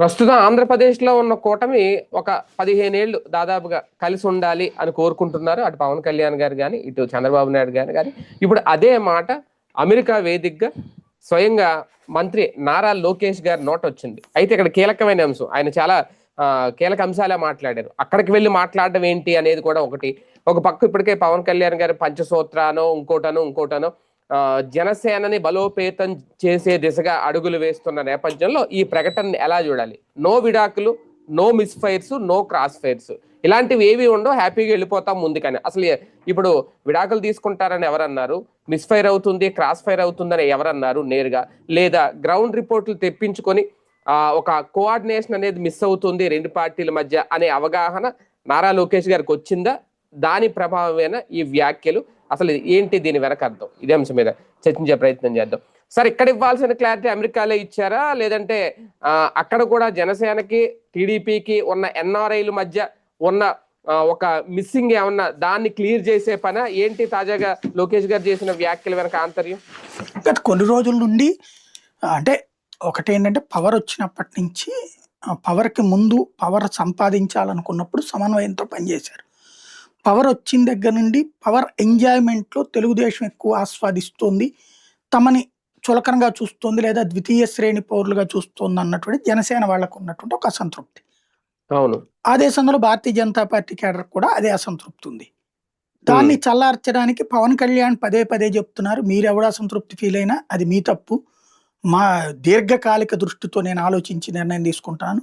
ప్రస్తుతం ఆంధ్రప్రదేశ్లో ఉన్న కూటమి ఒక పదిహేనేళ్ళు దాదాపుగా కలిసి ఉండాలి అని కోరుకుంటున్నారు. అటు పవన్ కళ్యాణ్ గారు కానీ ఇటు చంద్రబాబు నాయుడు గారు కానీ ఇప్పుడు అదే మాట అమెరికా వేదికగా స్వయంగా మంత్రి నారా లోకేష్ గారి నోట్ వచ్చింది. అయితే ఇక్కడ కీలకమైన అంశం ఆయన చాలా కీలక అంశాలే మాట్లాడారు. అక్కడికి వెళ్ళి మాట్లాడడం ఏంటి అనేది కూడా ఒకటి. ఒక పక్క ఇప్పటికే పవన్ కళ్యాణ్ గారు పంచసూత్రానో ఇంకోటనో ఇంకోటనో జనసేనని బలోపేతం చేసే దిశగా అడుగులు వేస్తున్న నేపథ్యంలో ఈ ప్రకటనని ఎలా చూడాలి? నో విడాకులు no misfires no crossfires ఇలాంటివి ఏవి ఉండవు హ్యాపీగా వెళ్ళిపోతాం ముందుకని. అసలు ఇప్పుడు విడాకులు తీసుకుంటారని ఎవరన్నారు? మిస్ ఫైర్ అవుతుంది క్రాస్ ఫైర్ అవుతుందని ఎవరన్నారు నేరుగా? లేదా గ్రౌండ్ రిపోర్ట్లు తెప్పించుకొని ఒక కోఆర్డినేషన్ అనేది మిస్ అవుతుంది రెండు పార్టీల మధ్య అనే అవగాహన నారా లోకేష్ గారికి వచ్చిందా? దాని ప్రభావమేనా ఈ వ్యాఖ్యలు అసలు ఏంటి దీని వెనక అర్థం? ఇదే అంశం మీద చర్చించే ప్రయత్నం చేద్దాం. సార్ ఇక్కడ ఇవ్వాల్సిన క్లారిటీ అమెరికాలో ఇచ్చారా? లేదంటే అక్కడ కూడా జనసేనకి టీడీపీకి ఉన్న ఎన్ఆర్ఐల మధ్య ఉన్న ఒక మిస్సింగ్ ఏమన్నా దాన్ని క్లియర్ చేసే పన? ఏంటి తాజాగా లోకేష్ గారు చేసిన వ్యాఖ్యల వెనక ఆంతర్యం? గత కొన్ని రోజుల నుండి అంటే ఒకటి ఏంటంటే పవర్ వచ్చినప్పటి నుంచి పవర్కి ముందు పవర్ సంపాదించాలనుకున్నప్పుడు సమన్వయంతో పనిచేశారు. పవర్ వచ్చిన దగ్గర నుండి పవర్ ఎంజాయ్మెంట్లో తెలుగుదేశం ఎక్కువ ఆస్వాదిస్తోంది. తమని చులకనగా చూస్తోంది లేదా ద్వితీయ శ్రేణి పౌరులుగా చూస్తోంది అన్నటువంటి జనసేన వాళ్ళకు ఉన్నటువంటి ఒక అసంతృప్తి. అవును. ఆ దేశంలో భారతీయ జనతా పార్టీ కేడర్ కూడా అదే అసంతృప్తి ఉంది. దాన్ని చల్లార్చడానికి పవన్ కళ్యాణ్ పదే పదే చెప్తున్నారు మీరెవడా అసంతృప్తి ఫీల్ అయినా అది మీ తప్పు. మా దీర్ఘకాలిక దృష్టితో నేను ఆలోచించి నిర్ణయం తీసుకుంటాను.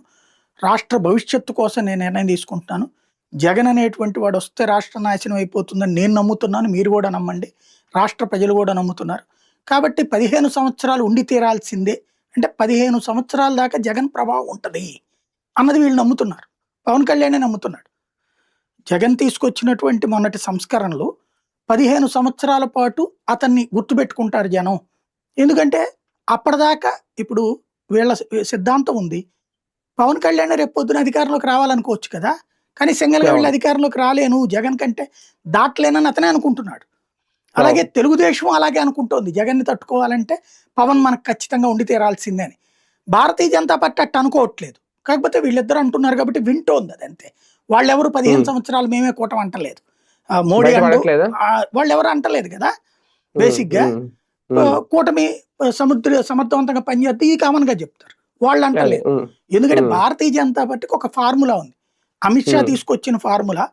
రాష్ట్ర భవిష్యత్తు కోసం నేను నిర్ణయం తీసుకుంటున్నాను. జగన్ అనేటువంటి వాడు వస్తే రాష్ట్ర నాశనం అయిపోతుందని నేను నమ్ముతున్నాను మీరు కూడా నమ్మండి. రాష్ట్ర ప్రజలు కూడా నమ్ముతున్నారు. కాబట్టి పదిహేను సంవత్సరాలు ఉండి తీరాల్సిందే. అంటే పదిహేను సంవత్సరాల దాకా జగన్ ప్రభావం ఉంటుంది అన్నది వీళ్ళు నమ్ముతున్నారు. పవన్ కళ్యాణే నమ్ముతున్నాడు. జగన్ తీసుకొచ్చినటువంటి మొన్నటి సంస్కరణలు పదిహేను సంవత్సరాల పాటు అతన్ని గుర్తుపెట్టుకుంటారు జనం. ఎందుకంటే అప్పటిదాకా ఇప్పుడు వీళ్ళ సిద్ధాంతం ఉంది. పవన్ కళ్యాణ్ రేపు పొద్దున అధికారంలోకి రావాలనుకోవచ్చు కదా. కానీ సింగల్గా వీళ్ళ అధికారంలోకి రాలేను. జగన్ కంటే దాటలేనని అతనే అనుకుంటున్నాడు. అలాగే తెలుగుదేశం అలాగే అనుకుంటోంది. జగన్ని తట్టుకోవాలంటే పవన్ మనకు ఖచ్చితంగా ఉండి తీరాల్సిందే అని భారతీయ జనతా పార్టీ అట్ట అనుకోవట్లేదు. కాకపోతే వీళ్ళిద్దరు అంటున్నారు కాబట్టి వింటోంది అది అంతే వాళ్ళెవరు పదిహేను. సంవత్సరాలు మేమే కూటమి అంటలేదు. మోడీ వాళ్ళు ఎవరు అంటలేదు కదా? బేసిక్గా కూటమి సముద్ర సమర్థవంతంగా పనిచేస్తే ఇది కామన్గా చెప్తారు. వాళ్ళు అంటలేదు. ఎందుకంటే. భారతీయ జనతా పార్టీకి ఒక ఫార్ములా ఉంది. అమిత్ షా Hmm. తీసుకొచ్చిన ఫార్ములా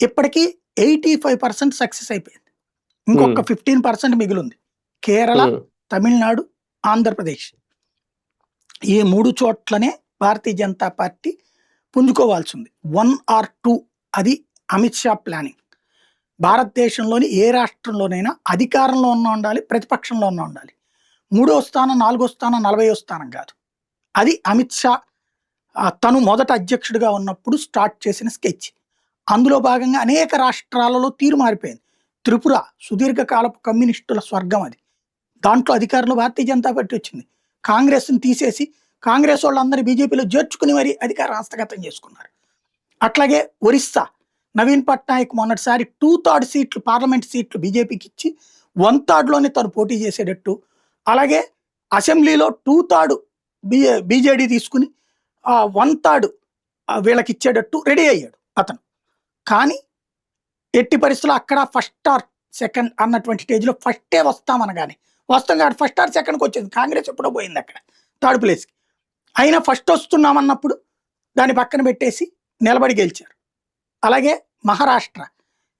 ఇప్పటికీ ఎయిటీ ఫైవ్ పర్సెంట్ సక్సెస్ అయిపోయింది. ఇంకొక Hmm. ఫిఫ్టీన్ పర్సెంట్ మిగిలింది. కేరళ ఉమ్, తమిళనాడు ఆంధ్రప్రదేశ్. ఈ మూడు చోట్లనే భారతీయ జనతా పార్టీ పుంజుకోవాల్సి ఉంది వన్ ఆర్ టూ అది అమిత్ షా ప్లానింగ్. భారతదేశంలోని ఏ రాష్ట్రంలోనైనా అధికారంలో ఉన్న ఉండాలి ప్రతిపక్షంలో ఉన్న ఉండాలి. మూడో స్థానం నాలుగో స్థానం నలభైయో స్థానం కాదు. అది అమిత్ షా తను మొదట అధ్యక్షుడిగా ఉన్నప్పుడు స్టార్ట్ చేసిన స్కెచ్. అందులో భాగంగా అనేక రాష్ట్రాలలో తీరు మారిపోయింది. త్రిపుర సుదీర్ఘకాలపు కమ్యూనిస్టుల స్వర్గం అది. దాంట్లో అధికారంలో భారతీయ జనతా పార్టీ వచ్చింది. కాంగ్రెస్ని తీసేసి కాంగ్రెస్ వాళ్ళందరూ బీజేపీలో చేర్చుకుని మరీ అధికారం హస్తగతం చేసుకున్నారు. అట్లాగే ఒరిస్సా నవీన్ పట్నాయక్ మొన్నటిసారి టూ థర్డ్ సీట్లు పార్లమెంట్ సీట్లు బీజేపీకి ఇచ్చి వన్ థర్డ్లోనే తను పోటీ చేసేటట్టు. అలాగే అసెంబ్లీలో టూ థర్డ్ బీ బీజేడీ తీసుకుని వన్ థర్డ్ వీళ్ళకి ఇచ్చేటట్టు రెడీ అయ్యాడు అతను. కానీ ఎట్టి పరిస్థితుల్లో అక్కడ ఫస్ట్ ఆర్ సెకండ్ అన్నటువంటి స్టేజ్లో ఫస్టే వస్తామనగానే వస్తాం కాబట్టి ఫస్ట్ ఆర్ సెకండ్కి వచ్చింది కాంగ్రెస్ ఎప్పుడో పోయింది అక్కడ థర్డ్ ప్లేస్కి. అయినా ఫస్ట్ వస్తున్నామన్నప్పుడు దాన్ని పక్కన పెట్టేసి నిలబడి గెలిచారు. అలాగే మహారాష్ట్ర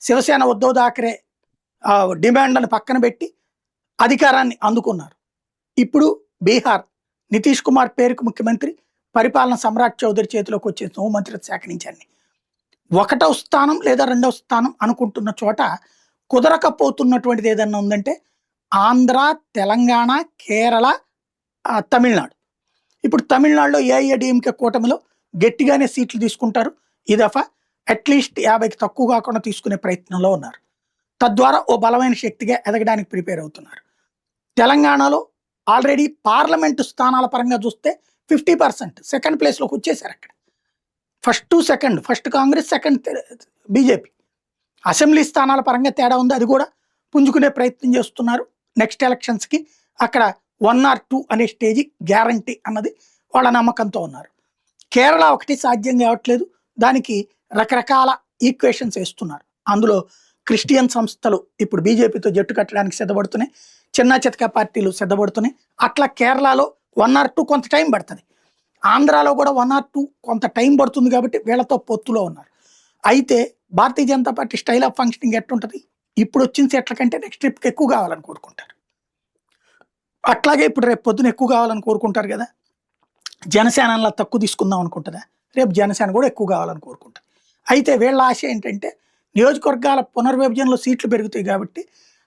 శివసేన ఉద్ధవ్ థాకరే డిమాండ్లను పక్కన పెట్టి అధికారాన్ని అందుకున్నారు. ఇప్పుడు బీహార్ నితీష్ కుమార్ పేరుకు ముఖ్యమంత్రి పరిపాలన సమ్రాట్ చౌదరి చేతిలోకి వచ్చేసి హోంమంత్రిత్వ శాఖ నుంచి అన్ని ఒకటవ స్థానం లేదా రెండవ స్థానం అనుకుంటున్న చోట కుదరకపోతున్నటువంటిది ఏదన్నా ఉందంటే ఆంధ్ర తెలంగాణ కేరళ తమిళనాడు. ఇప్పుడు తమిళనాడులో ఏఐఏడిఎంకే కూటమిలో గట్టిగానే సీట్లు తీసుకుంటారు. ఈ దఫా అట్లీస్ట్ యాభైకి తక్కువ కాకుండా తీసుకునే ప్రయత్నంలో ఉన్నారు. తద్వారా ఓ బలమైన శక్తిగా ఎదగడానికి ప్రిపేర్ అవుతున్నారు. తెలంగాణలో ఆల్రెడీ పార్లమెంటు స్థానాల పరంగా చూస్తే ఫిఫ్టీ పర్సెంట్ సెకండ్ ప్లేస్లోకి వచ్చేసారు అక్కడ. First second first Congress second BJP. Assembly స్థానాల పరంగా తేడా ఉంది అది కూడా పుంజుకునే ప్రయత్నం చేస్తున్నారు. నెక్స్ట్ ఎలక్షన్స్కి అక్కడ వన్ ఆర్ టూ అనే స్టేజ్ గ్యారంటీ అన్నది వాళ్ళ నమ్మకంతో ఉన్నారు. కేరళ ఒకటి సాధ్యం కావట్లేదు దానికి రకరకాల ఈక్వేషన్స్ వేస్తున్నారు. అందులో క్రిస్టియన్ సంస్థలు ఇప్పుడు బీజేపీతో జట్టు కట్టడానికి సిద్ధపడుతున్నాయి చిన్న చితక పార్టీలు సిద్ధపడుతున్నాయి. అట్లా కేరళలో వన్ ఆర్ టూ కొంత టైం పడుతుంది. ఆంధ్రాలో కూడా వన్ ఆర్ టూ కొంత టైం పడుతుంది కాబట్టి వీళ్ళతో పొత్తులో ఉన్నారు. అయితే Bharatiya Janata Party style of functioning ఎట్టుంటది ఇప్పుడు వచ్చిన సెట్ల కంటే నెక్స్ట్ ట్రిప్కి ఎక్కువ కావాలని కోరుకుంటారు. అట్లాగే ఇప్పుడు రేపు పొద్దున ఎక్కువ కావాలని కోరుకుంటారు కదా? జనసేనలా తక్కువ తీసుకుందాం అనుకుంటుందా? రేపు జనసేన కూడా ఎక్కువ కావాలని కోరుకుంటారు. అయితే వీళ్ళ ఆశ ఏంటంటే నియోజకవర్గాల పునర్విభజనలో సీట్లు పెరుగుతాయి కాబట్టి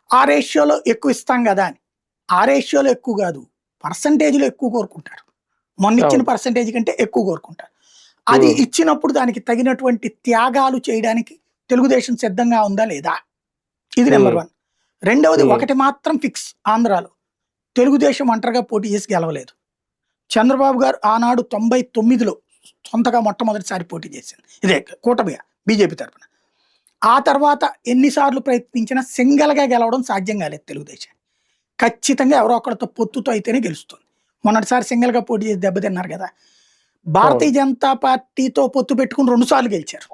ఆ రేషియోలో ఎక్కువ ఇస్తాం కదా అని. ఆ రేషియోలో ఎక్కువ కాదు. పర్సంటేజ్లో ఎక్కువ కోరుకుంటారు. మొన్న ఇచ్చిన. పర్సంటేజ్ కంటే ఎక్కువ కోరుకుంటారు. అది. ఇచ్చినప్పుడు దానికి తగినటువంటి త్యాగాలు చేయడానికి తెలుగుదేశం సిద్ధంగా ఉందా లేదా? ఇది నెంబర్. వన్. రెండవది. ఒకటి మాత్రం ఫిక్స్ ఆంధ్రాలో. తెలుగుదేశం ఒంటరిగా పోటీ చేసి గెలవలేదు. చంద్రబాబు గారు ఆనాడు తొంభై తొమ్మిదిలో సొంతగా మొట్టమొదటిసారి పోటీ చేసింది. ఇదే కూటమిగా బీజేపీ తరఫున ఆ తర్వాత ఎన్నిసార్లు ప్రయత్నించినా సింగల్గా గెలవడం సాధ్యం కాలేదు తెలుగుదేశం ఖచ్చితంగా ఎవరో ఒకరితో పొత్తుతో అయితేనే గెలుస్తుంది. మొన్నటిసారి సింగల్గా పోటీ చేసి దెబ్బతిన్నారు కదా. భారతీయ జనతా పార్టీతో పొత్తు పెట్టుకుని రెండు సార్లు గెలిచారు.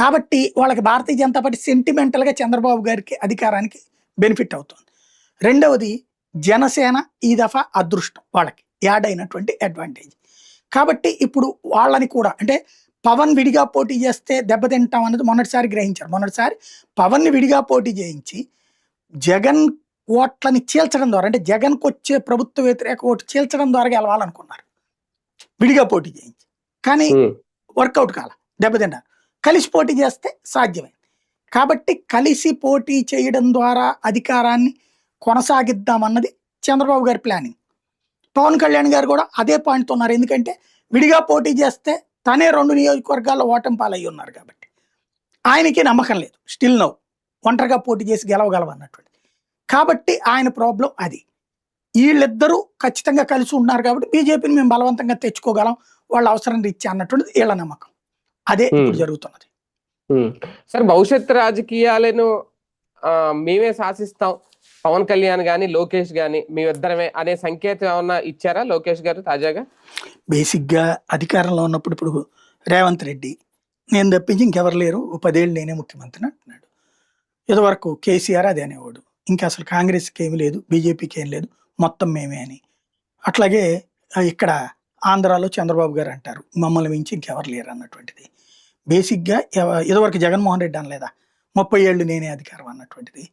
కాబట్టి వాళ్ళకి భారతీయ జనతా పార్టీ సెంటిమెంటల్గా చంద్రబాబు గారికి అధికారానికి బెనిఫిట్ అవుతుంది. రెండవది జనసేన ఈ దఫా అదృష్టం వాళ్ళకి యాడ్ అయినటువంటి అడ్వాంటేజ్. కాబట్టి ఇప్పుడు వాళ్ళని కూడా అంటే పవన్ విడిగా పోటీ చేస్తే దెబ్బతింటాం అన్నది మొన్నటిసారి గ్రహించారు. మొన్నటిసారి పవన్ని విడిగా పోటీ చేయించి జగన్ ఓట్లని చీల్చడం ద్వారా అంటే జగన్కి వచ్చే ప్రభుత్వ వ్యతిరేక ఓటు చీల్చడం ద్వారా గెలవాలనుకున్నారు. విడిగా పోటీ చేయించి. కానీ వర్కౌట్ కాల దెబ్బతిన్నారు. కలిసి పోటీ చేస్తే సాధ్యమైంది కాబట్టి కలిసి పోటీ చేయడం ద్వారా అధికారాన్ని కొనసాగిద్దామన్నది చంద్రబాబు గారి ప్లానింగ్. పవన్ కళ్యాణ్ గారు కూడా అదే పాయింట్తో ఉన్నారు. ఎందుకంటే విడిగా పోటీ చేస్తే తనే రెండు నియోజకవర్గాల్లో ఓటమి పాలయ్యి ఉన్నారు కాబట్టి. ఆయనకి నమ్మకం లేదు. Still no. ఒంటరిగా పోటీ చేసి గెలవగలవు అన్నటువంటి కాబట్టి ఆయన ప్రాబ్లం అది. వీళ్ళిద్దరూ ఖచ్చితంగా కలిసి ఉన్నారు కాబట్టి బీజేపీని మేము బలవంతంగా తెచ్చుకోగలం వాళ్ళ అవసరం రీత్యా అన్నటువంటిది వీళ్ళ నమ్మకం. అదే ఇప్పుడు. జరుగుతున్నది. సార్ భవిష్యత్ రాజకీయాలను మేమే శాసిస్తాం. పవన్ కళ్యాణ్ గాని లోకేష్ గాని మేమిద్దరమే అనే సంకేతం ఏమన్నా ఇచ్చారా లోకేష్ గారు తాజాగా? బేసిక్గా అధికారంలో ఉన్నప్పుడు ఇప్పుడు రేవంత్ రెడ్డి నేను తప్పించి ఇంకెవరు లేరు. ఓ పదేళ్ళు నేనే ముఖ్యమంత్రిని అంటున్నాడు. ఇదివరకు కేసీఆర్ అదే అనేవాడు. ఇంకా అసలు కాంగ్రెస్కి ఏమీ లేదు బీజేపీకి ఏం లేదు మొత్తం మేమే అని. అట్లాగే ఇక్కడ ఆంధ్రాలో చంద్రబాబు గారు అంటారు మమ్మల్ని మించి ఇంకెవరు లేరు అన్నటువంటిది. బేసిక్గా ఇదివరకు జగన్మోహన్ రెడ్డి అనలేదా? ముప్పై ఏళ్ళు నేనే అధికారం అన్నటువంటిది.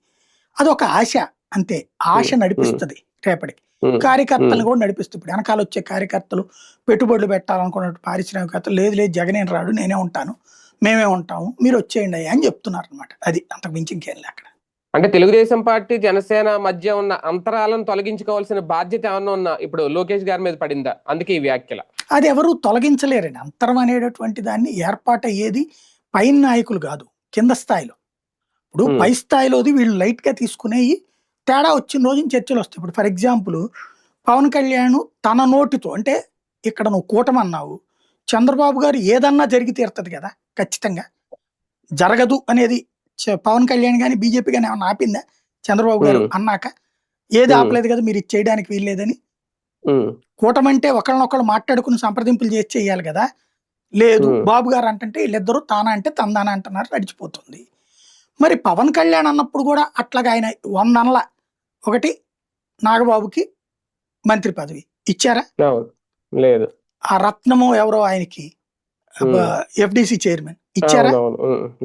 అదొక ఆశ అంతే. ఆశ. నడిపిస్తుంది రేపటికి. ఉమ్, కార్యకర్తలు కూడా నడిపిస్తూ ఇప్పుడు. వెనకాల వచ్చే కార్యకర్తలు పెట్టుబడులు పెట్టాలనుకున్న పారిశ్రామికవేత్తలు లేదు లేదు జగనేం రాడు నేనే ఉంటాను మేమే ఉంటాము మీరు వచ్చేయండి అని చెప్తున్నారు అనమాట అది అంతకు మించి ఇంకేం లే అక్కడ అంటే తెలుగుదేశం పార్టీ జనసేన మధ్య ఉన్న అంతరాలను తొలగించుకోవాల్సిన బాధ్యత ఏమన్నా ఉన్నా? ఇప్పుడు లోకేష్ గారి మీద పడిందా? అందుకే ఈ వ్యాఖ్యల. అది ఎవరు తొలగించలేరండి. అంతరం అనేటటువంటి దాన్ని ఏర్పాటు అయ్యేది పైన నాయకులు కాదు కింద స్థాయిలో. ఇప్పుడు. పై స్థాయిలోది వీళ్ళు లైట్గా తీసుకునేవి తేడా వచ్చిన రోజు చర్చలు వస్తాయి. ఇప్పుడు ఫర్ ఎగ్జాంపుల్ పవన్ కళ్యాణ్ తన నోటితో అంటే ఇక్కడ నువ్వు కూటమి అన్నావు చంద్రబాబు గారు ఏదన్నా జరిగి తీరుతుంది కదా ఖచ్చితంగా. జరగదు అనేది చ- పవన్ కళ్యాణ్ కానీ బీజేపీ కానీ ఏమన్నా ఆపిందా? చంద్రబాబు గారు. అన్నాక? ఏది. ఆపలేదు కదా మీరు ఇది చేయడానికి వీల్లేదని? ఉమ్, కూటమంటే ఒకళ్ళనొకళ్ళు మాట్లాడుకుని సంప్రదింపులు చేసి చేయాలి కదా? లేదు. బాబు గారు అంటే వీళ్ళిద్దరూ తానా అంటే తందాన అంటున్నారు నడిచిపోతుంది. మరి పవన్ కళ్యాణ్ అన్నప్పుడు కూడా అట్లాగా ఆయన వందనల. ఒకటి నాగబాబుకి మంత్రి పదవి. ఇచ్చారా? అవును లేదు. ఆ రత్నము ఎవరో ఆయనకి. ఎఫ్డిసి చైర్మన్ ఇచ్చారా?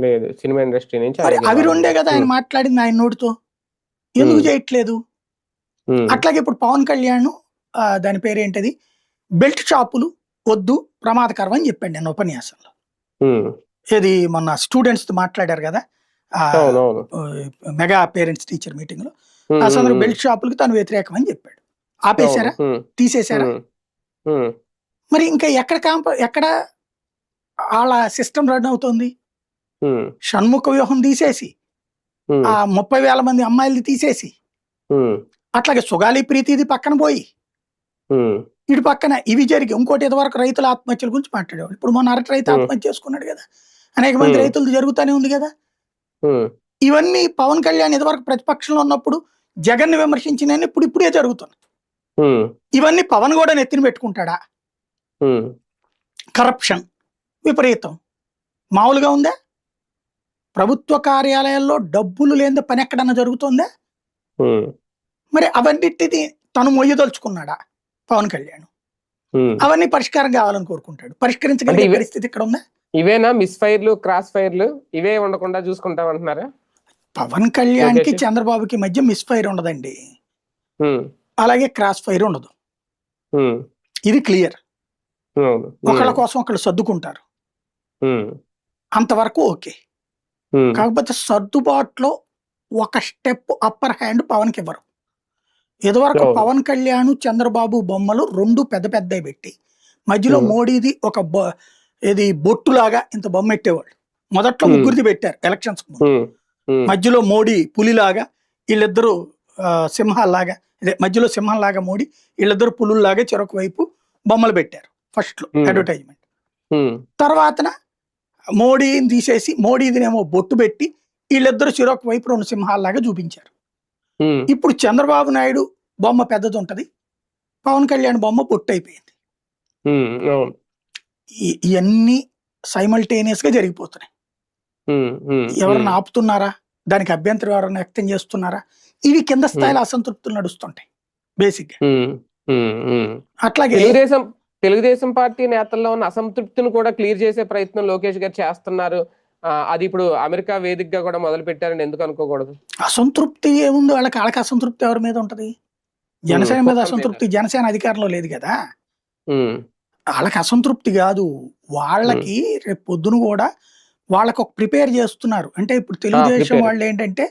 లేదు. సినిమా ఇండస్ట్రీ నుంచి అవి రెండే కదా ఆయన మాట్లాడింది ఆయన నోటితో. ఎందుకు. చేయట్లేదు? అట్లాగే ఇప్పుడు పవన్ కళ్యాణ్ దాని పేరేంటది? బెల్ట్ షాపులు వద్దు ప్రమాదకరం అని చెప్పాడు నేను ఉపన్యాసంలో. ఇది మొన్న స్టూడెంట్స్తో మాట్లాడారు కదా? మెగా పేరెంట్స్ టీచర్ మీటింగ్లో. ఆ సందర్భంలో ఉమ్, బెల్ట్ షాపులకు తను వ్యతిరేకం అని చెప్పాడు. ఆపేశారా? తీసేశారా? మరి ఇంకా ఎక్కడ కాంప ఎక్కడ వాళ్ళ సిస్టమ్ రన్ అవుతుంది. షణ్ముఖ వ్యూహం తీసేసి ఆ ముప్పై వేల మంది అమ్మాయిలది తీసేసి అట్లాగే సుగాలి ప్రీతిది పక్కన పోయి ఇటు పక్కన ఇవి జరిగి ఇంకోటి ఇదివరకు రైతుల ఆత్మహత్యల గురించి మాట్లాడేవాడు ఇప్పుడు మన అరటి రైతు. ఆత్మహత్య చేసుకున్నాడు కదా. అనేక మంది. రైతులు జరుగుతూనే ఉంది కదా. ఇవన్నీ పవన్ కళ్యాణ్ ఇదివరకు ప్రతిపక్షంలో ఉన్నప్పుడు జగన్ని విమర్శించిన ఇప్పుడు ఇప్పుడే జరుగుతుంది ఉమ్, ఇవన్నీ పవన్ కూడా నెత్తిన పెట్టుకుంటాడా? కరప్షన్. విపరీతం. మామూలుగా ఉందా? ప్రభుత్వ కార్యాలయాల్లో డబ్బులు లేని పని ఎక్కడన్నా జరుగుతుందా? మరి అవన్నిటిని తను మొయ్యదలుచుకున్నాడా? పవన్ కళ్యాణ్. అవన్నీ పరిష్కారం కావాలని కోరుకుంటాడు. పరిష్కరించగలిగే పరిస్థితి ఇక్కడ ఉందా? ఇవేనా? మిస్ ఫైర్లు క్రాస్ ఫైర్లు? ఇవే ఉండకుండా చూసుకుంటాం అంటున్నారా పవన్ కళ్యాణ్కి లోకేష్? చంద్రబాబుకి మధ్య మిస్ ఫైర్ ఉండదండి. అలాగే క్రాస్ ఫైర్ ఉండదు. ఇది క్లియర్. ఒకళ్ళ కోసం ఒకళ్ళు సర్దుకుంటారు. అంతవరకు ఓకే. కాకపోతే సర్దుబాటులో ఒక స్టెప్ అప్పర్ హ్యాండ్ పవన్కి ఇవ్వరు. ఇదివరకు. పవన్ కళ్యాణ్ చంద్రబాబు బొమ్మలు రెండు పెద్ద పెద్దవి పెట్టి మధ్యలో. మోడీది ఒక ఇది బొట్టులాగా ఇంత బొమ్మ పెట్టేవాళ్ళు మొదట్లో. ముగ్గురిది పెట్టారు ఎలక్షన్స్ మధ్యలో మోడీ పులిలాగా వీళ్ళిద్దరూ ఇదే మధ్యలో సింహంలాగా మోడీ వీళ్ళిద్దరు పులుల్లాగా చెరొక వైపు బొమ్మలు పెట్టారు ఫస్ట్లో. అడ్వర్టైజ్మెంట్. తర్వాతన మోడీని తీసేసి మోడీదినేమో బొట్టు పెట్టి వీళ్ళిద్దరు చెరొక వైపు రెండు సింహాల్లాగా చూపించారు. ఇప్పుడు చంద్రబాబు నాయుడు బొమ్మ పెద్దది ఉంటది పవన్ కళ్యాణ్ బొమ్మ పొట్టు అయిపోయింది. ఇవన్నీ సైమల్టేనియస్గా జరిగిపోతున్నాయి. ఎవరన్నా ఆపుతున్నారా? దానికి అభ్యంతరం ఎవరైనా వ్యక్తం చేస్తున్నారా? ఇవి కింద స్థాయిలో అసంతృప్తులు నడుస్తుంటాయి బేసిక్గా. అట్లాగే తెలుగుదేశం పార్టీ నేతల్లో ఉన్న అసంతృప్తిని కూడా క్లియర్ చేసే ప్రయత్నం లోకేష్ గారు చేస్తున్నారు. అది ఇప్పుడు అమెరికా వేదికగా కూడా మొదలు పెట్టారని ఎందుకు అనుకోకూడదు? అసంతృప్తి ఏముంది వాళ్ళకి వాళ్ళకి అసంతృప్తి ఎవరి మీద ఉంటది? జనసేన మీద అసంతృప్తి జనసేన అధికారంలో లేదు కదా? వాళ్ళకి అసంతృప్తి కాదు. వాళ్ళకి రేపు పొద్దున కూడా వాళ్ళకి ఒక ప్రిపేర్ చేస్తున్నారు. అంటే ఇప్పుడు తెలుగుదేశం. వాళ్ళు ఏంటంటే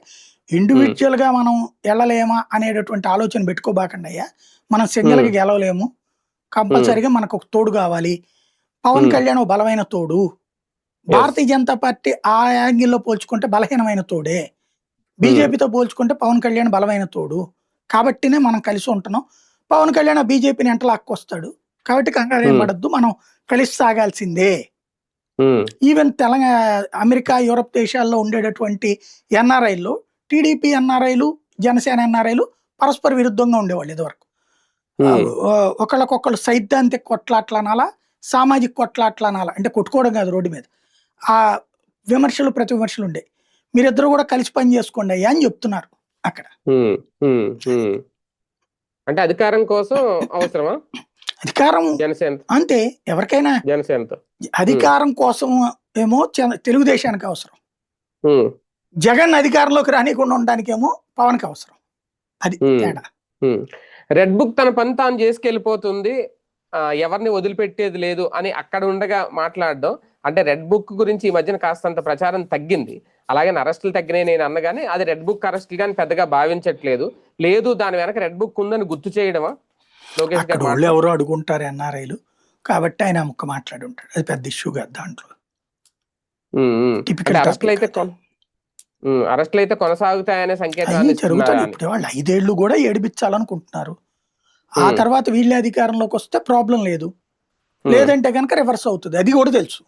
ఇండివిజువల్గా మనం వెళ్ళలేమా అనేటటువంటి ఆలోచన పెట్టుకోబాకండి అయ్యా మనం సింగిల్గా. గెలవలేము. కంపల్సరీగా మనకు ఒక తోడు కావాలి. పవన్. కళ్యాణ్ ఒక బలమైన తోడు. భారతీయ జనతా పార్టీ ఆ యాంగిల్లో పోల్చుకుంటే బలహీనమైన తోడే. బీజేపీతో పోల్చుకుంటే పవన్ కళ్యాణ్ బలమైన తోడు. కాబట్టినే మనం కలిసి ఉంటున్నాం. పవన్ కళ్యాణ్ బీజేపీని ఎంట లాక్కొస్తాడు. కాబట్టి కంగారు ఏం. పడద్దు. మనం కలిసి సాగాల్సిందే. ఈవెన్ తెలంగాణ అమెరికా యూరప్ దేశాల్లో ఉండేటటువంటి ఎన్ఆర్ఐలు టీడీపీ ఎన్ఆర్ఐలు జనసేన ఎన్ఆర్ఐలు పరస్పర విరుద్ధంగా ఉండేవాళ్ళు ఇదివరకు. ఒకళ్ళకొకళ్ళు సైద్ధాంతిక కొట్లాట్లనాలా సామాజిక కొట్లాట్లనాలా అంటే కొట్టుకోవడం కాదు రోడ్డు మీద. ఆ విమర్శలు ప్రతి విమర్శలు ఉండే. మీరిద్దరు కూడా కలిసి పని చేసుకోండి అయ్యా అని చెప్తున్నారు అక్కడ. అంటే అధికారం కోసం అవసరమా? అధికారం జనసేన అంతే ఎవరికైనా అధికారం కోసం ఏమో తెలుగుదేశానికి అవసరం. జగన్ అధికారంలోకి రానికుండా ఉండడానికేమో పవన్కి అవసరం. అది. తేడా. రెడ్ బుక్ తన పని తాను చేసుకెళ్ళిపోతుంది. ఎవరిని వదిలిపెట్టేది లేదు అని అక్కడ ఉండగా మాట్లాడడం. అంటే రెడ్ బుక్ గురించి ఈ మధ్యన కాస్తంత ప్రచారం తగ్గింది. అలాగే అరెస్టులు తగ్గినాయి నేను అన్నగానే అది రెడ్ బుక్ అరెస్టులు కానీ పెద్దగా భావించట్లేదు. లేదు దాని వెనక రెడ్ బుక్ ఉందని గుర్తు చేయడమా? లోకేష్ గారు ఎవరో అడుగుంటారు ఎన్ఆర్ఐలు కాబట్టి ఆయన ముక్క మాట్లాడి ఉంటాడు. అది పెద్ద ఇష్యూ కాదు దాంట్లో. అరెస్టులు అయితే అరెస్టులు అయితే కొనసాగుతాయనే సంకేతాలు జరుగుతాయి. అని. ఇప్పుడు వాళ్ళు ఐదేళ్ళు కూడా ఏడిపించాలనుకుంటున్నారు. ఆ. తర్వాత వీళ్ళే అధికారంలోకి వస్తే ప్రాబ్లం లేదు. లేదంటే కనుక రివర్స్ అవుతుంది. అది కూడా తెలుసు.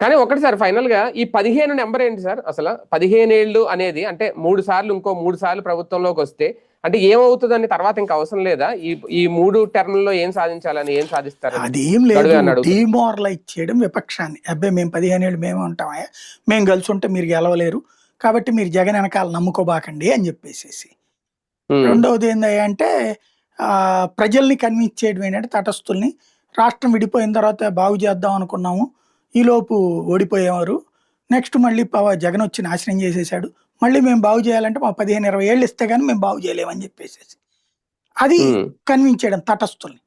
కానీ ఒకటి సార్ ఫైనల్గా ఈ పదిహేను నెంబర్ ఏంటి సార్? అసలు పదిహేను ఏళ్ళు అనేది అంటే మూడు సార్లు ఇంకో మూడు సార్లు ప్రభుత్వంలోకి వస్తే అంటే ఏమవుతుందని తర్వాత ఇంకా అవసరం లేదా? ఈ ఈ మూడు టర్మ్లో ఏం సాధించాలని ఏం సాధిస్తారు? అది ఏం లేదు. డిమారలైజ్ చేయడం విపక్షాన్ని. అబ్బాయి మేము పదిహేను ఏళ్ళు మేము ఉంటామా మేము కలిసి ఉంటే మీరు గెలవలేరు. కాబట్టి మీరు జగన్ వెనకాల నమ్ముకోబాకండి అని చెప్పేసేసి. రెండవది ఆ, ప్రజల్ని కన్విన్స్ చేయడం ఏంటంటే తటస్థుల్ని. రాష్ట్రం విడిపోయిన తర్వాత బాగు చేద్దాం అనుకున్నాము. ఈలోపు ఓడిపోయేవారు. నెక్స్ట్ మళ్ళీ జగన్ వచ్చి నాశనం చేసేసాడు. మళ్ళీ మేము బాగు చేయాలంటే మా పదిహేను ఇరవై ఏళ్ళు ఇస్తే కానీ మేము బాగు చేయలేమని చెప్పేసేసి. అది కన్విన్స్ చేయడం తటస్థుల్ని.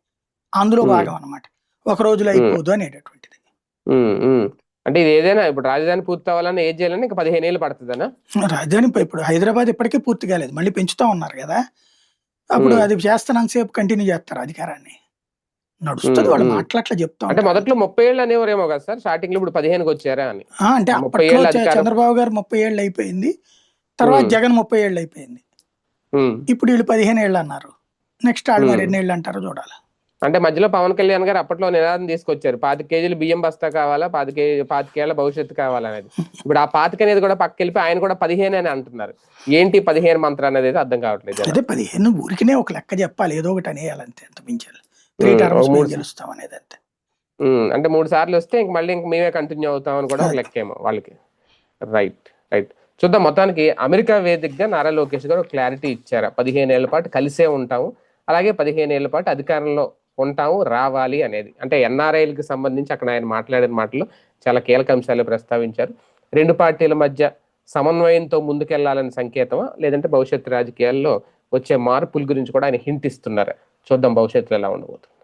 అందులో. భాగం అనమాట ఒక రోజులో అయిపోదు అనేటటువంటిది. అంటే ఇది ఏదైనా ఇప్పుడు రాజధాని పూర్తి అవ్వాలని ఏం చేయాలని ఇంకా పదిహేను ఏళ్ళు పడుతుందనా? రాజధాని ఇప్పుడు హైదరాబాద్ ఇప్పటికీ పూర్తి కాలేదు మళ్ళీ పెంచుతా ఉన్నారు కదా. అప్పుడు. అది చేస్తానంతసేపు కంటిన్యూ చేస్తారు అధికారాన్ని. నడుస్తుంది వాళ్ళు. మాట్లాట్లా చెప్తా అంటే. మొదట్లో ముప్పై ఏళ్ళు అనేవారేమో కదా సార్? స్టార్టింగ్లో ఇప్పుడు పదిహేనుకి వచ్చారా అని. అంటే అప్పట్లో. చంద్రబాబు గారు ముప్పై ఏళ్ళు అయిపోయింది. తర్వాత. జగన్ ముప్పై ఏళ్ళు అయిపోయింది. ఇప్పుడు వీళ్ళు పదిహేను ఏళ్ళు అన్నారు నెక్స్ట్ వాళ్ళు మరి. ఎన్ని ఏళ్ళు అంటారో చూడాలి. అంటే మధ్యలో పవన్ కళ్యాణ్ గారు అప్పట్లో నినాదం తీసుకొచ్చారు. పాతి కేజీలు బియ్యం బస్తా కావాలా? పాతి కేజీ పాతికేళ్ళ భవిష్యత్తు కావాలనేది. ఇప్పుడు ఆ పాతిక అనేది కూడా పక్కకెళ్ళిపోయి ఆయన కూడా పదిహేను అని అంటున్నారు. ఏంటి పదిహేను మంత్రం అనేది అయితే అర్థం కావట్లేదు అదే పదిహేను ఊరికినే ఒక లెక్క చెప్పాలి. ఏదో ఒకటి అనేయాలంతే అంత మించాలి త్రీ టర్మ్స్ గెలుస్తాం అనేది అంతే. అంటే మూడు సార్లు వస్తే ఇంక మళ్ళీ ఇంక మేమే కంటిన్యూ అవుతాం అని కూడా ఒక లెక్కేమో వాళ్ళకి. రైట్ రైట్ చూద్దాం. మొత్తానికి అమెరికా వేదికగా నారా లోకేష్ గారు క్లారిటీ ఇచ్చారు. పదిహేను ఏళ్ళ పాటు కలిసే ఉంటాము. అలాగే పదిహేను ఏళ్ళ పాటు అధికారంలో ఉంటాము రావాలి అనేది. అంటే ఎన్ఆర్ఐలకి సంబంధించి అక్కడ ఆయన మాట్లాడిన మాటలు చాలా కీలక అంశాలు ప్రస్తావించారు. రెండు పార్టీల మధ్య సమన్వయంతో ముందుకెళ్ళాలని సంకేతమా? లేదంటే భవిష్యత్తు రాజకీయాల్లో వచ్చే మార్పుల గురించి కూడా ఆయన హింట్ ఇస్తున్నారు? చూద్దాం భవిష్యత్తులో ఎలా ఉండబోతుంది.